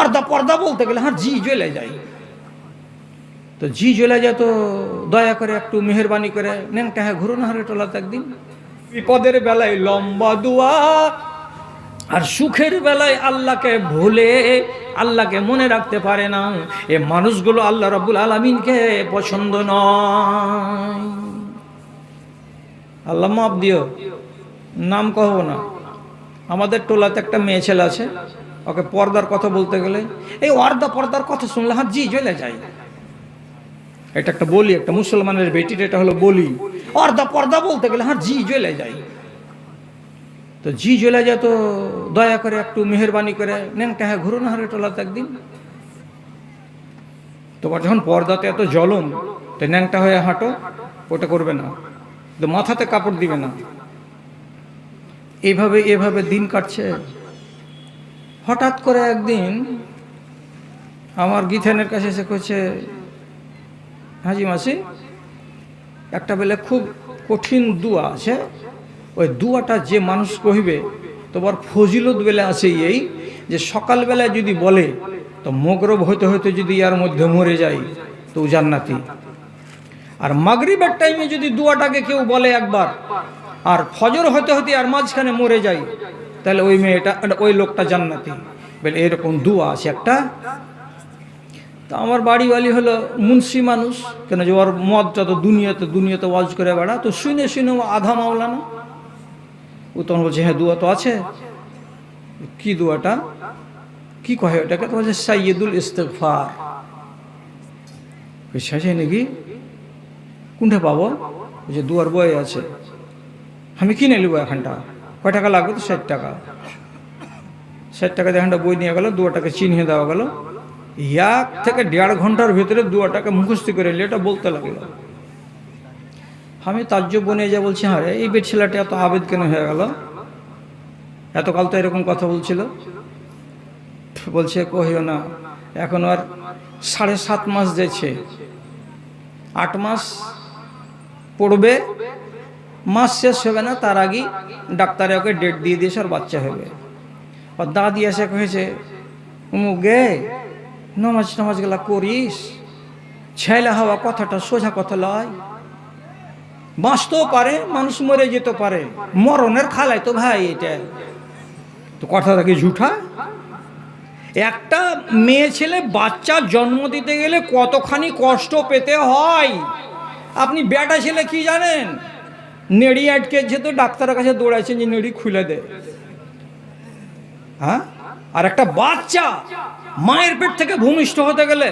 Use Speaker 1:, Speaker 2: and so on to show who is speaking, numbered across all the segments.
Speaker 1: অর্ধা পর্দা বলতে গেলে হ্যাঁ জি জ্বলে যায়। তো জি জ্বলে যায় তো দয়া করে একটু মেহরবানি করে নেংটা হ্যাঁ ঘুরুন হারে টোলাতে একদিন। বিপদের বেলায় লম্বা দুয়া আর সুখের বেলায় আল্লাহকে ভুলে আল্লাহকে মনে রাখতে পারে না এ মানুষগুলো আল্লাহ রাব্বুল আলমিনকে পছন্দ নয়। আল্লাহ মাপ দিও নাম কহবো না। আমাদের টোলাতে একটা মেয়ে ছেলে আছে। ওকে পর্দার কথা বলতে গেলে, এই অর্ধা পর্দার কথা শুনলে হ্যাঁ জি, জ্বলে যায়। এটা একটা বলি, একটা মুসলমানের বেটির, এটা হলো বলি। অর্ধা পর্দা বলতে গেলে হ্যাঁ জি, জ্বলে যায়। তো জি, জ্বলে যায় তো দয়া করে একটু মেহরবানি করে নেংটা হ্যাঁ ঘুরুন, হারে টোলাতে একদিন। তোমার যখন পর্দাতে এত জ্বলন, তো ন্যাংটা হয়ে হাঁটো, ওটা করবে না। তো মাথাতে কাপড় দিবে না। এভাবে এভাবে দিন কাটছে? হঠাৎ করে একদিন আমার গিথেনের কাছে এসে কইছে, হাজি মাসি, একটা বেলে খুব কঠিন দুয়া আছে। ওই দুয়াটা যে মানুষ কহিবে, তোমার ফজিলত বেলা আছে এই যে সকালবেলায় যদি বলে, তো মগরব হইতে হইতে যদি ইয়ার মধ্যে মরে যায়, তো জান্নাতি। আর মাগরিবের টাইমে যদি দুয়াটাকে কেউ বলে একবার, আর ফজর হতে হতে আর মাঝখানে মরে যায় তাহলে ওই মেয়েটা ওই লোকটা জান্নাতি। বলে, এরকম দুয়া আছে একটা। তা আমার বাড়িওয়ালি হলো মুন্সি মানুষ। কেন যে ওর মদটা তো দুনিয়াতে দুনিয়াতে ওয়াজ করে বেড়া তো শুনে শুনে ও আধা মাওলা না ও তখন বলছে হ্যাঁ দুয়া তো আছে। কি দুয়াটা? কি কহে ওটাকে? তো বলছে, সাইয়দুল ইস্তেকফার শেষে নাকি? কোনটা পাবো? যে দুয়ার বই আছে। আমি কিনে নেব এখানটা। কয় টাকা লাগবে তো? ষাট টাকা। ষাট টাকা দিয়ে এখানটা বই নিয়ে গেল, দুয়াটাকে চিনিয়ে দেওয়া গেল। এক থেকে দেড় ঘণ্টার ভিতরে দুয়াটাকে মুখস্থি করে এলে এটা বলতে লাগল। আমি তার্য বনে যা বলছি হ্যাঁ রে, এই ছেলেটা এত আবেদ কেন হয়ে গেল? এতকাল তো এরকম কথা বলছিল। বলছে, কহিও না, এখন আর সাড়ে সাত মাস যাচ্ছে। আট মাস পড়বে মাস শেষ হবে না, তার আগেই ডাক্তারে ওকে ডেট দিয়ে দিয়েছে আর বাচ্চা হবে আর দাদি এসে কহেছে উমুক গে, নমাজ টমাজ গেলা করিস? ছেলে হওয়া কথাটা সোজা কথা লয়। বাঁচতেও পারে, মানুষ মরে যেতে পারে, মরণের খালায় তো ভাই এটা। তো কথাটা কি ঝুঠা? একটা মেয়ে ছেলে বাচ্চা জন্ম দিতে গেলে কতখানি কষ্ট পেতে হয়? আপনি বেটা ছেলে কি জানেন? নেড়ি আটকেছে তো ডাক্তারের কাছে দৌড়াইছেন যে নেড়ি খুলে দে। হ্যাঁ? আর একটা বাচ্চা মায়ের পেট থেকে ভূমিষ্ঠ হতে গেলে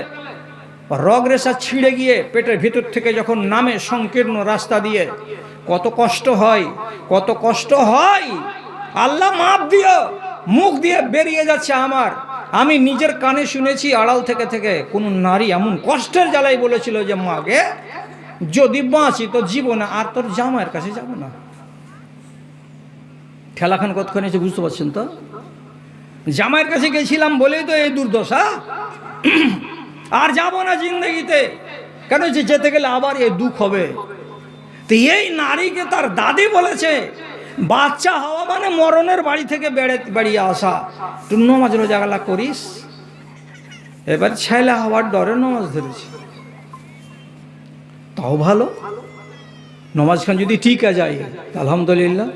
Speaker 1: রগ রেশা ছিঁড়ে গিয়ে পেটের ভিতর থেকে যখন নামে সংকীর্ণ রাস্তা দিয়ে, কত কষ্ট হয়, কত কষ্ট হয়। আল্লাহ মাপ দিও, মুখ দিয়ে বেরিয়ে যাচ্ছে আমার। আমি নিজের কানে শুনেছি, আড়াল থেকে থেকে কোনো নারী এমন কষ্টের জ্বালাই বলেছিল যে মাকে যদি বাঁচি, তো জীবনে আর তোর জামাইয়ের কাছে যাব না। ঠেলাখান কতক্ষণ এসে বুঝতে পারছেন তো? জামাইয়ের কাছে গেছিলাম বলেই তো এই দুর্দশা। আর যাব না জিন্দগিতে। কেন যে যেতে গেলে আবার এই দুঃখ হবে। তো এই নারীকে তার দাদি বলেছে, বাচ্চা হওয়া মানে মরণের বাড়ি থেকে বেড়ে বেরিয়ে আসা। তুই নমাজ রোজাগালা করিস। এবার ছেলে হওয়ার ডরে নমাজ ধরেছি। তাও ভালো। নমাজখান যদি টিকা যায়, আলহামদুলিল্লাহ।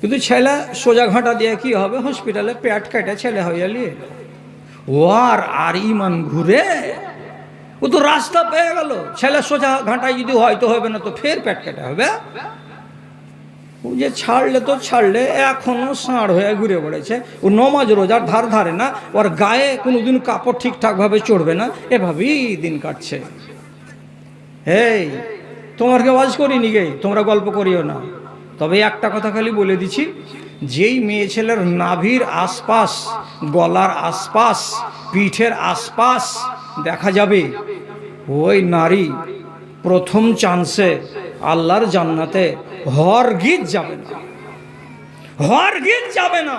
Speaker 1: কিন্তু ছেলে সোজা ঘাঁটা দিয়ে কি হবে? হসপিটালে পেট কেটে ছেলে হইয়া নিয়ে ও আর আর ইমান ঘুরে? ও তো রাস্তা পেয়ে গেল। ছেলে সোজা ঘাঁটায় যদি হয় তো হবে না, তো ফের পেট কেটে হবে? ও যে ছাড়লে তো ছাড়লে, এখনও সাঁড় হয়ে ঘুরে বেড়েছে ও নমাজ রোজার ধার ধারে না, ওর গায়ে কোনোদিন কাপড় ঠিকঠাকভাবে চড়বে না, এভাবেই দিন কাটছে। এই তোমার কেউ আজ করিনি গে, তোমরা গল্প করিও না। তবে একটা কথা খালি বলে দিছি যেই মেয়ে ছেলের নাভির আশপাশ, গলার আশপাশ, পিঠের আশপাশ দেখা যাবে, ওই নারী প্রথম চান্সে আল্লাহর জান্নাতে হর গীত যাবে না। হর গীত যাবে না।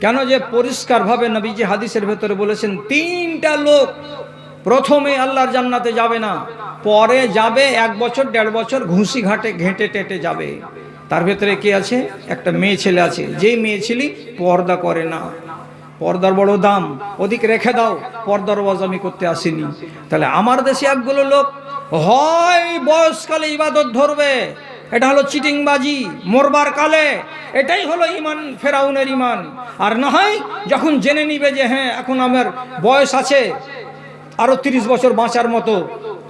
Speaker 1: কেন যে পরিষ্কারভাবে নবীজি হাদিসের ভেতরে বলেছেন, তিনটা লোক প্রথমে আল্লাহর জান্নাতে যাবে না। পরে যাবে, এক বছর, দেড় বছর, ঘুষি ঘাটে, ঘেঁটে টেটে যাবে। তার ভেতরে কে আছে? একটা মেয়ে ছেলে আছে। যেই মেয়ে ছেলে পর্দা করে না। পর্দার বড় দাম। ওদিক রেখে দাও। পর্দার ওয়াজ আমি করতে আসিনি। তাহলে আমার দেশে একগুলো লোক হয়, বয়সকালে ইবাদত ধরবে। এটা হলো চিটিংবাজি, মরবার কালে। এটাই হলো ইমান, ফেরাউনের ইমান। আর না হয় যখন জেনে নিবে যে হ্যাঁ এখন আমার বয়স আছে। আরও তিরিশ বছর বাঁচার মতো,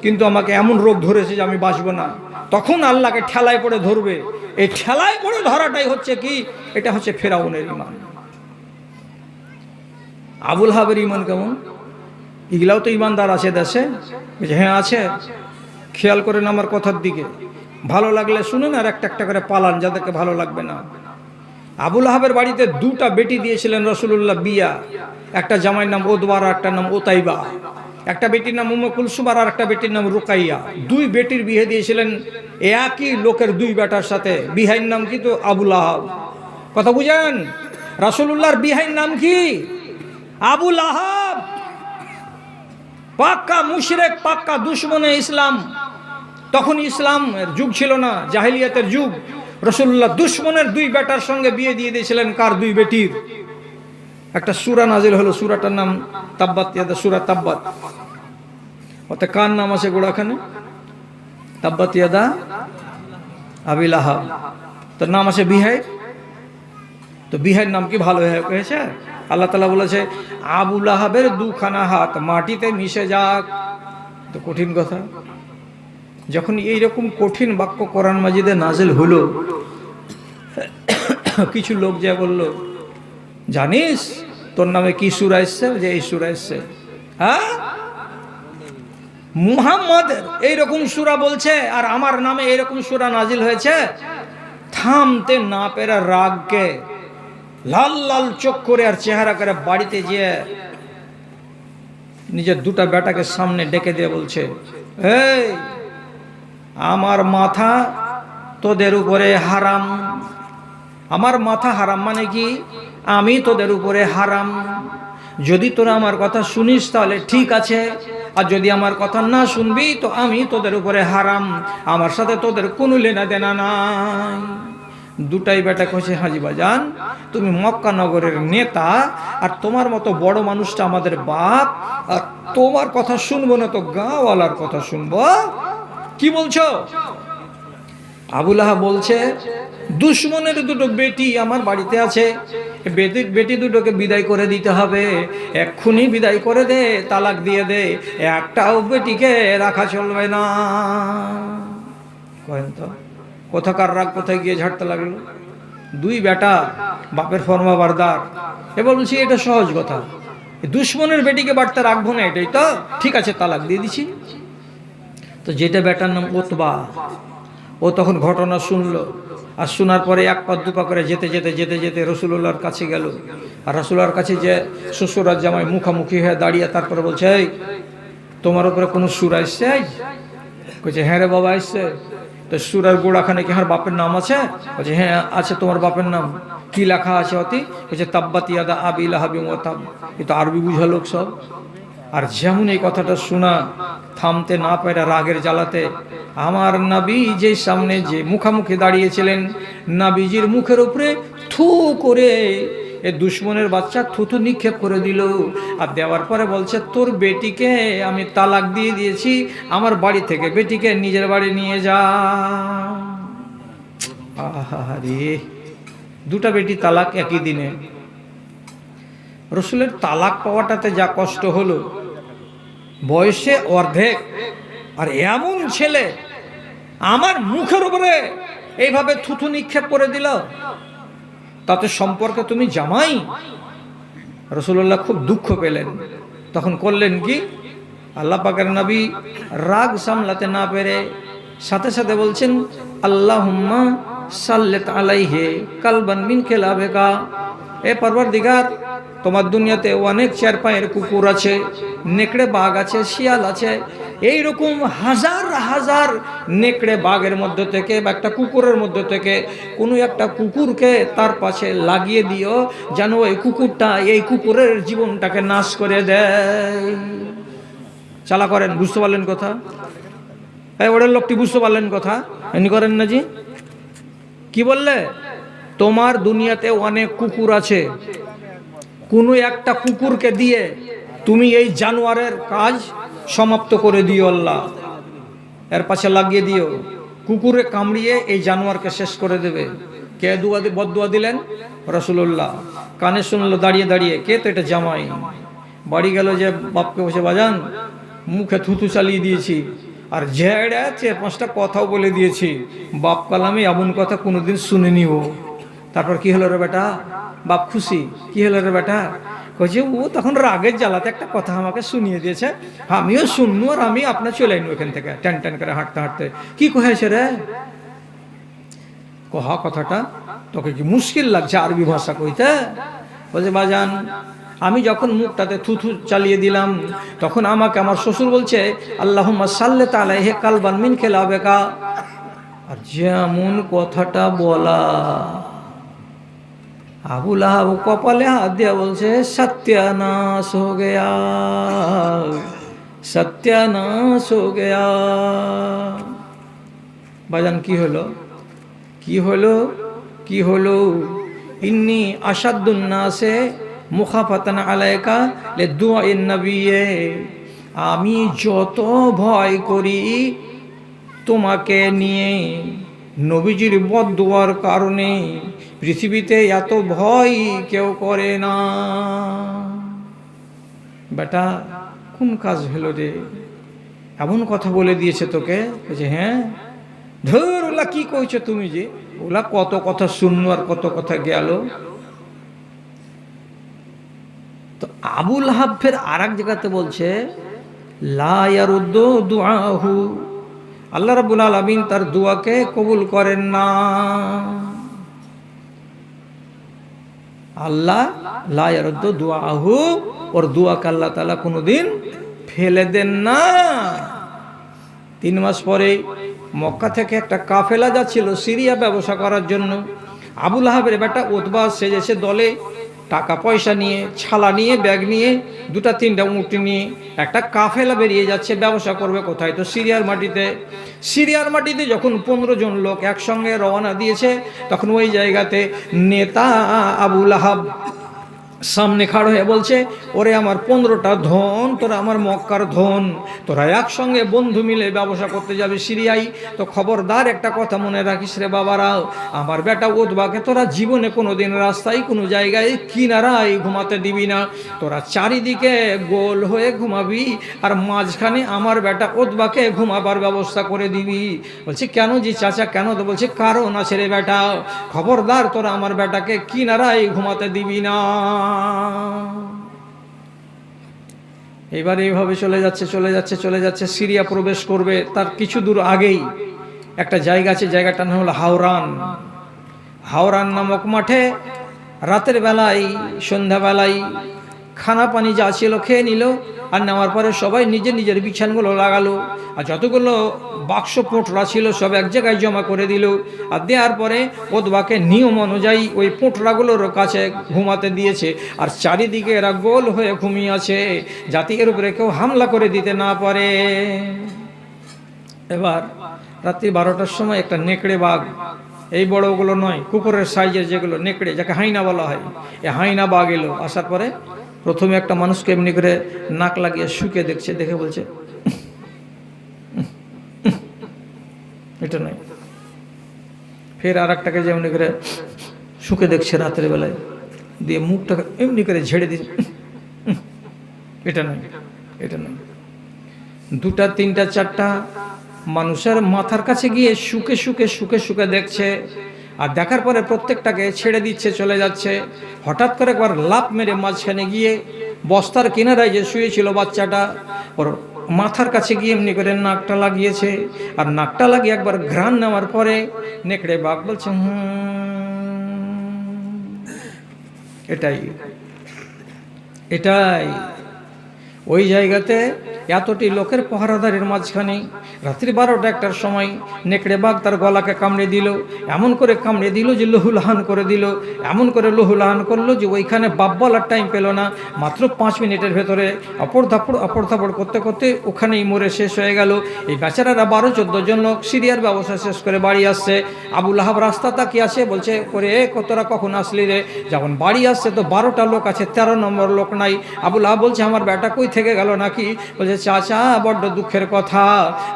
Speaker 1: কিন্তু আমাকে এমন রোগ ধরেছে যে আমি বাঁচবো না। তখন আল্লাহকে ঠেলায় পড়ে ধরবে। এই ঠেলায় পড়ে ধরাটাই হচ্ছে কি? এটা হচ্ছে ফেরাউনের ইমান আবুল হাবের ইমান কেমন? এগুলাও তো ইমানদার আছে দেশে। হ্যাঁ আছে। খেয়াল করেন আমার কথার দিকে। ভালো লাগলে শুনুন আর একটা একটা করে পালান, যাদেরকে ভালো লাগবে না। আবুল আহাবের বাড়িতে দুটা বেটি দিয়েছিলেন রসুল্লাহ বিয়া। একটা জামাইয়ের নাম ওদবার একটা নাম ওতাইবা। একটা বেটির নাম উম্মে কুলসুমার আর একটা বেটির নাম রুকাইয়া। দুই বেটির বিয়ে দিয়েছিলেন একই লোকের দুই বেটার সাথে। বিহাইর নাম কি তো আবুল আহাব কথা বুঝেন? রাসূলুল্লাহর বিহাইর নাম কি? আবুল আহাব পাক্কা মুশরেক, পাক্কা দুশ্মনে ইসলাম। তখন ইসলাম যুগ ছিল না, জাহিলিয়াতের যুগ। রসুল্লাহ দুশ্মনের দুই বেটার সঙ্গে বিয়ে দিয়ে দিয়েছিলেন কার দুই বেটির? একটা সুরা নাজিল হলো, সুরাটার নাম তাব্বাত সুরা তাব্বাত। ওতে কার নাম আছে গোড়াখানে তাব্বাত ইয়াদা আবিল আহাব তোর নাম আছে বিহাই তো বিহাইয়ের নাম কি ভালো হয়েছে? আল্লাহ তালা বলেছে আবুল আহাবের দুখানা হাত মাটিতে মিশে যাক। তো কঠিন কথা। যখন এইরকম কঠিন বাক্য কোরআন মাজিদে নাজেল হলো, কিছু লোক যা বলল, জানিস তোর নামে কি সুরা এসছে? যে এই সুরা এসছে। হ্যাঁ? মুহাম্মদের এইরকম সুরা বলছে আর আমার নামে এইরকম সুরা নাজিল হয়েছে? থামতে না পেরা রাগকে লাল লাল চোখ করে আর চেহারা করে বাড়িতে গিয়ে নিজের দুটা বেটাকে সামনে ডেকে দিয়ে বলছে, এই, আমার মাথা তোদের উপরে হারাম। আমার মাথা হারাম মানে কি? আমি তোদের উপরে হারাম। যদি তোরা আমার কথা শুনিস তাহলে ঠিক আছে। আর যদি আমার কথা না শুনবি, তো আমি তোদের উপরে হারাম। আমার সাথে তোদের কোনো লেনা দেনা নাই। দুটাই বেটা কইছে, হাজি বাজান, তুমি মক্কা নগরের নেতা, আর তোমার মতো বড় মানুষটা আমাদের বাপ, আর তোমার কথা শুনব না তো গাঁওয়ালার কথা শুনব। কি বলছো? আবুল আহা বলছে দুশ্মনের দুটো বেটি আমার বাড়িতে আছে। বেটি বেটি দুটোকে বিদায় করে দিতে হবে। এক্ষুনি বিদায় করে দে, তালাক দিয়ে দে। একটাও বেটিকে রাখা চলবে না। কয়েন তো। কোথাকার রাগ, কোথায় গিয়ে ঝাড়তে লাগল? দুই বেটা, বাপের ফর্মা বারদার। এবার বলছি এটা সহজ কথা। দুশ্মনের বেটিকে বাড়তে রাখব না এটাই তো। ঠিক আছে, তালাক দিয়ে দিছি। তো যেটা বেটার নাম ওতবা। ও তখন ঘটনা শুনলো। আর শোনার পরে এক পা দুপা করে যেতে যেতে যেতে যেতে রসুল্লাহর কাছে গেল। আর রসুল্লাহর কাছে যে শ্বশুরার জামাই মুখামুখি হয়ে দাঁড়িয়ে তারপরে বলছে, এই, তোমার উপরে কোনো সুর আসছে কইছে হ্যাঁ রে বাবা আসছে তো সুরার গোড়াখানে কি আমার বাপের নাম আছে? বলছে হ্যাঁ আছে তোমার বাপের নাম। কি লেখা আছে অতি? বলছে তাব্বাতি আদা আবি লাহাবি তাব। এ তো আরবি বুঝা লোক সব। আর যেমন এই কথাটা শোনা, থামতে না পেরে রাগের জ্বালাতে, আমার নাবি যে সামনে যে মুখামুখি দাঁড়িয়েছিলেন, নাবিজির মুখের উপরে থু করে এ দুশ্মনের বাচ্চা থুতু নিক্ষেপ করে দিল। আর দেওয়ার পরে বলছে, তোর বেটিকে আমি তালাক দিয়ে দিয়েছি, আমার বাড়ি থেকে বেটিকে নিজের বাড়ি নিয়ে যা। আহারে, দুটা বেটি তালাক একই দিনে। রসুলের তালাক পাওয়াটাতে যা কষ্ট হলো বয়সে অর্ধেক। আর এমন ছেলে আমার মুখের উপরে এইভাবে থুথু নিক্ষেপ করে দিল। তাতে সম্পর্কে তুমি জামাই? রসুল্লাহ খুব দুঃখ পেলেন। তখন করলেন কি? আল্লাহ পাকের নবী রাগ সামলাতে না পেরে সাথে সাথে বলছেন আল্লাহ সাল্লেত আলাইহে কালবান মিন খেলাবেকা এ পরবর দিগার তোমার দুনিয়াতে অনেক চার পায়ের কুকুর আছে, নেকড়ে বাঘ আছে, শিয়াল আছে। এই রকম হাজার হাজার নেকড়ে বাঘের মধ্যে থেকে বা একটা কুকুরের মধ্যে থেকে কোনো একটা কুকুরকে তার পাশে লাগিয়ে দিও যেন ওই কুকুরটা এই কুকুরের জীবনটাকে নাশ করে দেয়। চালা করেন, বুঝতে পারলেন কথা? ওদের লোকটি বুঝতে পারলেন কথা? এমনি করেন না জি কি বললে? তোমার দুনিয়াতে অনেক কুকুর আছে কোনো একটা কুকুরকে দিয়ে তুমি এই জানোয়ারের কাজ সমাপ্ত করে দিও আল্লাহ। এর পাশে লাগিয়ে দিও। কুকুরে কামড়িয়ে এই জানোয়ারকে শেষ করে দেবে। কে দুয়া বদুয়া দিলেন? রসুল্লাহ কানে শুনলো, দাঁড়িয়ে দাঁড়িয়ে। কে তো এটা জামাই? বাড়ি গেল যে বাপকে বসে, বাজান, মুখে থুতু চালিয়ে দিয়েছি আর ঝেড়ে চার পাঁচটা কথাও বলে দিয়েছি। বাপ কালামে এমন কথা কোনোদিন শুনেনি ও। তারপর কি হলো রে বেটা? বাপ খুশি। কি হলো রে বেটা? কইছে, ও তখন রাগের জ্বালাতে একটা কথা আমাকে শুনিয়ে দিয়েছে। আমিও শুননু আর আমি আপনার চলে আইনু এখান থেকে। টেন টেন করে হাঁটতে হাঁটতে। কি কহেছে রে? কহা কথাটা, তোকে কি মুশকিল লাগছে আরবি ভাষা কইতে? বলছে, বাজান, আমি যখন মুখটাতে থুথু চালিয়ে দিলাম, তখন আমাকে আমার শ্বশুর বলছে আল্লাহ সাল্লে তালে হে কালবান মিন খেলাবে কা আর যেমন কথাটা বলা আবুল আহাব কপালে হাত দিয়ে বলছে, সত্যানাশ হো গয়া। সত্যানাশ হো গয়া। বাজান কি হলো? কি হলো? কি হলো? ইন্নি আসাদুন্নাসে মুখাফাতান আলাইকা লে দুয়া নবিয়ে। আমি যত ভয় করি তোমাকে নিয়ে নবীজির বদুয়ার কারণে পৃথিবীতে এত ভয় কেউ করে না। বেটা, কোন কাজ হলো রে? এমন কথা বলে দিয়েছে তোকে যে হ্যাঁ? ধর, ওলা কি কইছো তুমি যে? ওলা কত কথা শুনলো আর কত কথা গেল। তো আবুল হাব ফের আর এক জায়গাতে বলছে লায়ারুদ্দ দুআহু। আল্লাহ রাবুল আলমিন তার দোয়াকে কবুল করেন না। আল্লাহ লায়ারুদ্দ দুআহু, ওর দোয়াকে আল্লাহ তালা কোনোদিন ফেলে দেন না। তিন মাস পরে মক্কা থেকে একটা কাফেলা যাচ্ছিল, সিরিয়া ব্যবসা করার জন্য। আবুল আহাবের বেটা উদ্বাস সেজেছে দলে। টাকা পয়সা নিয়ে, ছালা নিয়ে, ব্যাগ নিয়ে, দুটা, তিনটা উঁটি নিয়ে একটা কাফেলা বেরিয়ে যাচ্ছে, ব্যবসা করবে কোথায়? তো সিরিয়ার মাটিতে সিরিয়ার মাটিতে যখন পনেরো জন লোক একসঙ্গে রওনা দিয়েছে, তখন ওই জায়গাতে নেতা আবুল আহাব সামনে খাড় হয়ে বলছে, ওরে আমার পনেরোটা ধন, তোরা আমার মক্কার ধন। তোরা একসঙ্গে বন্ধু মিলে ব্যবসা করতে যাবে সিরিয়াই তো খবরদার একটা কথা মনে রাখিস রে বাবারা, আমার বেটা ওদবাকে তোরা জীবনে কোনো দিন রাস্তায় কোনো জায়গায় কিনারায় ঘুমাতে দিবি না। তোরা চারিদিকে গোল হয়ে ঘুমাবি আর মাঝখানে আমার বেটা ওদবাকে ঘুমাবার ব্যবস্থা করে দিবি। বলছে, কেন যে চাচা, কেন? তো বলছে, কারণ আছে রে বেটা, খবরদার তোরা আমার বেটাকে কিনারায় ঘুমাতে দিবি না। এবার এইভাবে চলে যাচ্ছে চলে যাচ্ছে চলে যাচ্ছে, সিরিয়া প্রবেশ করবে। তার কিছু দূর আগেই একটা জায়গা আছে, জায়গাটার নাম হলো হাওরান। হাওরান নামক মাঠে রাতের বেলায়, সন্ধ্যাবেলায় খানা পানি যা ছিল খেয়ে নিল আর নেওয়ার পরে সবাই নিজের নিজের বিছানগুলো লাগালো। আর যতগুলো বাক্স পোঁটরা ছিল সব এক জায়গায় জমা করে দিল। আর দেওয়ার পরে ওদবাকে নিয়ম অনুযায়ী ওই পোঁটরাগুলোর কাছে ঘুমাতে দিয়েছে। আর চারিদিকে এরা গোল হয়ে ঘুমিয়ে আছে যাতে এর উপরে কেউ হামলা করে দিতে না পারে। এবার রাত্রি বারোটার সময় একটা নেকড়ে বাঘ, এই বড়গুলো নয়, কুকুরের সাইজের যেগুলো নেকড়ে, যাকে হাইনা বলা হয়, এ হাইনা বাঘ এলো। আসার পরে প্রথমে একটা মানুষকে এমনি করে নাক লাগিয়ে শুকে দেখছে, দেখে বলছে, এটা নয়। ফের আর একটাকে যেমনি করে শুকে দেখছে রাতের বেলায়, দিয়ে মুখটাকে এমনি করে ঝেড়ে দিচ্ছে। এটা নয় এটা নয়। দুটা, তিনটা, চারটা মানুষের মাথার কাছে গিয়ে শুকে শুকে শুকে শুকে দেখছে। আর দেখার পরে প্রত্যেকটাকে ছেড়ে দিচ্ছে, চলে যাচ্ছে। হঠাৎ করে একবার লাভ মেরে মাঝখানে গিয়ে বস্তার কিনারায় যে শুয়েছিল বাচ্চাটা, ওর মাথার কাছে গিয়ে এমনি করে নাকটা লাগিয়েছে। আর নাকটা লাগিয়ে একবার ঘ্রাণ নেওয়ার পরে নেকড়ে বাঘ বলছে এটাই এটাই। ওই জায়গাতে এতটি লোকের পহারাদারের মাঝখানে রাত্রি বারোটা একটার সময় নেকড়ে বাঘ তার গলাকে কামড়ে দিল। এমন করে কামড়ে দিল যে লহুলাহান করে দিল। এমন করে লহুলাহান করল যে ওইখানে বাপ বলার টাইম পেল না। মাত্র পাঁচ মিনিটের ভেতরে অপর ধাপড় অপর ধাপড় করতে করতে ওখানেই মরে শেষ হয়ে গেল। এই বেচারারা বারো, চোদ্দ জন লোক সিরিয়ার ব্যবসা শেষ করে বাড়ি আসছে। আবুল আহাব রাস্তা তাকিয়ে আছে, বলছে করে এ কতরা কখন আসলি রে? যখন বাড়ি আসছে তো বারোটা লোক আছে, তেরো নম্বর লোক নাই। আবুল আহাব বলছে, আমার বেটা কই থেকে গেল নাকি? বলছে চাচা, বড্ড দুঃখের কথা।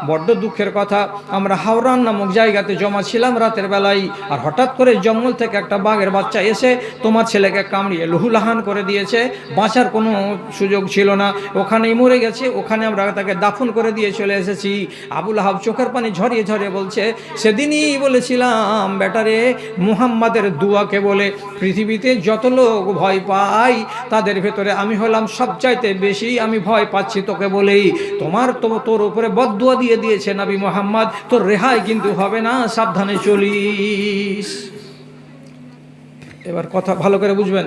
Speaker 1: বড্ড দুঃখের কথা। আমরা হাওড়ান নামক জায়গাতে জমা ছিলাম রাতের বেলায়। আর হঠাৎ করে জঙ্গল থেকে একটা বাঘের বাচ্চা এসে তোমার ছেলেকে কামড়িয়ে লহুলাহান করে দিয়েছে। বাঁচার কোনো সুযোগ ছিল না। ওখানেই মরে গেছে। ওখানে আমরা তাকে দাফন করে দিয়ে চলে এসেছি। আবুল আহাব চোখের পানি ঝরিয়ে ঝরিয়ে বলছে, সেদিনই বলেছিলাম বেটারে মুহাম্মাদের দুয়াকে বলে পৃথিবীতে যত লোক ভয় পায়, তাদের ভেতরে আমি হলাম সবচাইতে বেশি। আমি ভয় পাচ্ছি তোকে বলেই তোমার তো তোর উপরে বদুয়া দিয়ে দিয়েছে নবী মোহাম্মদ। তোর রেহাই কিন্তু হবে না, সাবধানে চলিস। এবার কথা ভালো করে বুঝবেন।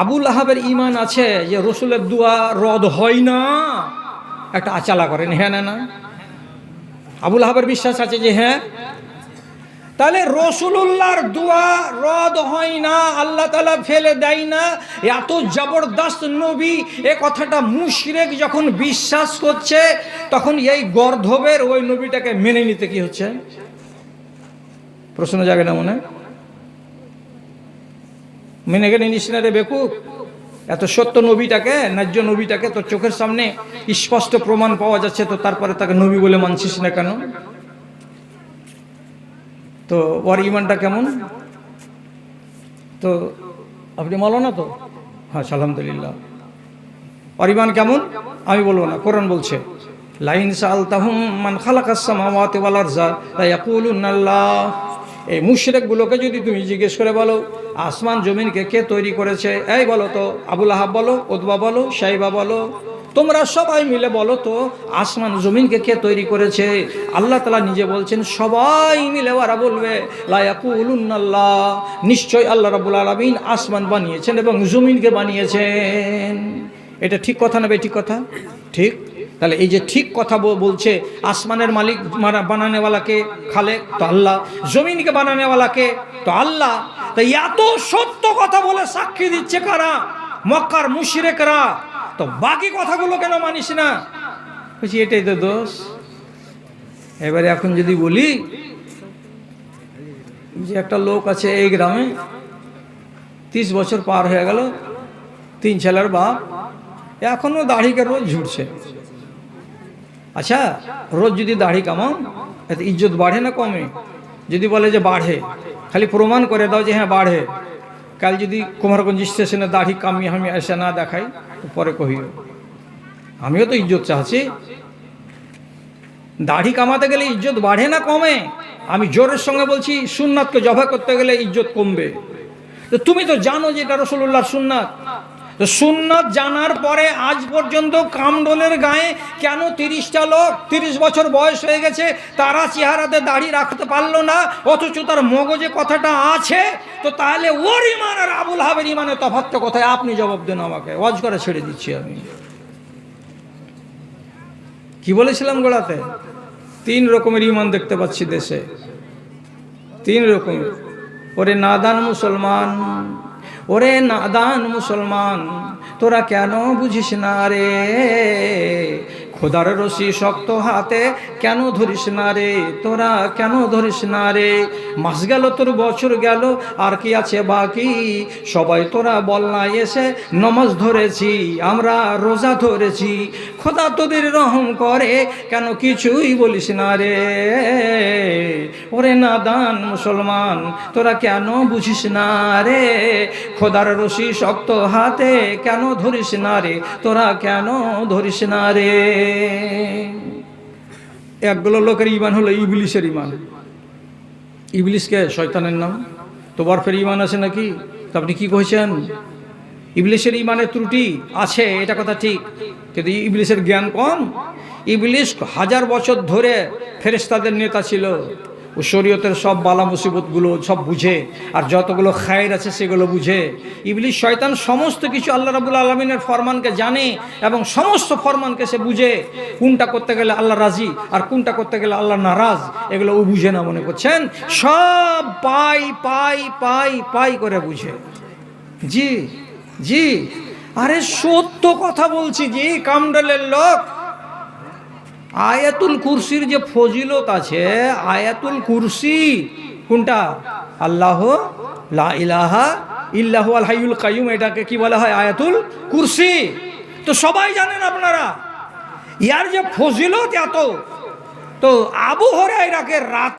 Speaker 1: আবুল আহাবের ইমান আছে যে রসুলের দুয়া রদ হয় না। একটা আচালা করেন হ্যাঁ না না? আবুল আহাবের বিশ্বাস আছে যে হ্যাঁ তাহলে রসুল্লাহর দোয়া রদ হয় না, আল্লাহ তালা ফেলে দেয় না। এত জবরদস্ত নবী, এ কথাটা মুশরেক যখন বিশ্বাস করছে, তখন এই গর্ধবের ওই নবীটাকে মেনে নিতে কি হচ্ছে? প্রশ্ন জাগে না মনে? মেনে গেলে নিস না রে বেকুব? এত সত্য নবীটাকে, ন্যায্য নবীটাকে তোর চোখের সামনে স্পষ্ট প্রমাণ পাওয়া যাচ্ছে, তো তারপরে তাকে নবী বলে মানছিস না কেন? তো ওর ইমানটা কেমন? তো আপনি বলো না তো? হ্যাঁ আলহামদুলিল্লাহ। ওর ইমান কেমন? আমি বলব না, কোরআন বলছে, লাইন সাল তাহুম মান খালাকাস সামাওয়াতি ওয়াল আরজা লা এই মুশরিকগুলোকে যদি তুমি জিজ্ঞেস করে বলো, আসমান জমিনকে কে তৈরি করেছে? এই বলো তো, আবুল আহাব বলো উদবা বলো, সাইবা বলো তোমরা সবাই মিলে বলো তো, আসমান জমিনকে কে তৈরি করেছে? আল্লাহ তালা নিজে বলছেন, সবাই মিলে ওরা বলবে লায়াকুল্লাহ নিশ্চয় আল্লাহ রাবুল আলমিন আসমান বানিয়েছেন এবং জমিনকে বানিয়েছেন। এটা ঠিক কথা না ঠিক কথা? ঠিক? তাহলে এই যে ঠিক কথা বলছে, আসমানের মালিক বানানেওয়ালাকে খালে তো আল্লাহ, জমিনকে বানানেওয়ালাকে, তো আল্লাহ, তাই এত সত্য কথা বলে সাক্ষী দিচ্ছে কারা? মক্কার মুশরেকরা। তো বাকি কথাগুলো কেন মানিস না? বলছি, এটাই তো দোষ। এবারে এখন যদি বলি, যে একটা লোক আছে এই গ্রামে, তিরিশ বছর পার হয়ে গেল, তিন ছেলের বাপ, এখনও দাড়িকে রোজ ঝুটছে আচ্ছা রোজ যদি দাড়ি কামাও, এতে ইজ্জত বাড়ে না কমে? যদি বলে যে বাড়ে, খালি প্রমাণ করে দাও যে হ্যাঁ বাড়ে। কাল যদি কুমারগঞ্জ স্টেশনে দাড়ি কামিয়ে আমি এসে না দেখাই পরে কহিও আমিও তো ইজ্জত চাচ্ছি। দাড়ি কামাতে গেলে ইজ্জত বাড়ে না কমে? আমি জোরের সঙ্গে বলছি সুননাথকে জভা করতে গেলে ইজ্জত কমবে। তো তুমি তো জানো যে এটা রসুল্লাহর সুন্নাত। তো সুন্নাত জানার পরে আজ পর্যন্ত কামডোলের গায়ে কেন তিরিশটা লোক তিরিশ বছর বয়স হয়ে গেছে, তারা চেহারাতে দাড়ি রাখতে পারল না, অথচ তার মগজে কথাটা আছে, তো তাহলে ওর ইমান আর আবুল হাবের ইমানের তফাৎটা কোথায়? আপনি জবাব দেন আমাকে, ওয়াজ করে ছেড়ে দিচ্ছি আমি। কি বলেছিলাম গোড়াতে? তিন রকমের ইমান দেখতে পাচ্ছি দেশে। তিন রকমের ওরে নাদান মুসলমান ওরে নাদান মুসলমান, তোরা কেন বুঝিস না রে? খোদার রশি শক্ত হাতে কেন ধরিস না রে? তোরা কেন ধরিস না রে? মাস গেল, তোর বছর গেল, আর কি আছে বাকি? সবাই তোরা বল না এসে নমাজ ধরেছি, আমরা রোজা ধরেছি। খোদা তোদের রহম করে, কেন কিছুই বলিস না রে? ওরে নাদান মুসলমান, তোরা কেন বুঝিস না রে? খোদার রশি শক্ত হাতে কেন ধরিস না রে? তোরা কেন ধরিস না রে? একগুলো লোকের ইমান হলো ইবলিশের ইমান ইবলিশকে শয়তানের নাম। তো বরফের ইমান আছে নাকি? তো আপনি কি কইছেন? ইবলিশের ইমানের ত্রুটি আছে, এটা কথা ঠিক। কিন্তু ইবলিশের জ্ঞান কম। ইবলিশ হাজার বছর ধরে ফেরেশতাদের নেতা ছিল। ও শরীয়তের সব বালা মুসিবতগুলো সব বুঝে, আর যতগুলো খায়ের আছে সেগুলো বুঝে। ইবলিশ শয়তান সমস্ত কিছু আল্লাহ রাবুল আলমিনের ফরমানকে জানে এবং সমস্ত ফরমানকে সে বুঝে। কোনটা করতে গেলে আল্লাহ রাজি আর কোনটা করতে গেলে আল্লাহ নারাজ, এগুলো ও বুঝে না মনে করছেন? সব পাই পাই পাই পাই করে বুঝে। জি জি। আরে সত্য কথা বলছি জি, কামডালের লোক। আয়াতুল কুরসির যে ফজিলত আছে, আয়াতুল কুরসি কোনটা? আল্লাহ লা ইলাহা ইল্লাহ আল হাইউল কাইম এটাকে কি বলা হয়? আয়াতুল কুরসি। তো সবাই জানেন আপনারা, ইয়ার যে ফজিলত এত, তো আবু হরাইরাকে রাত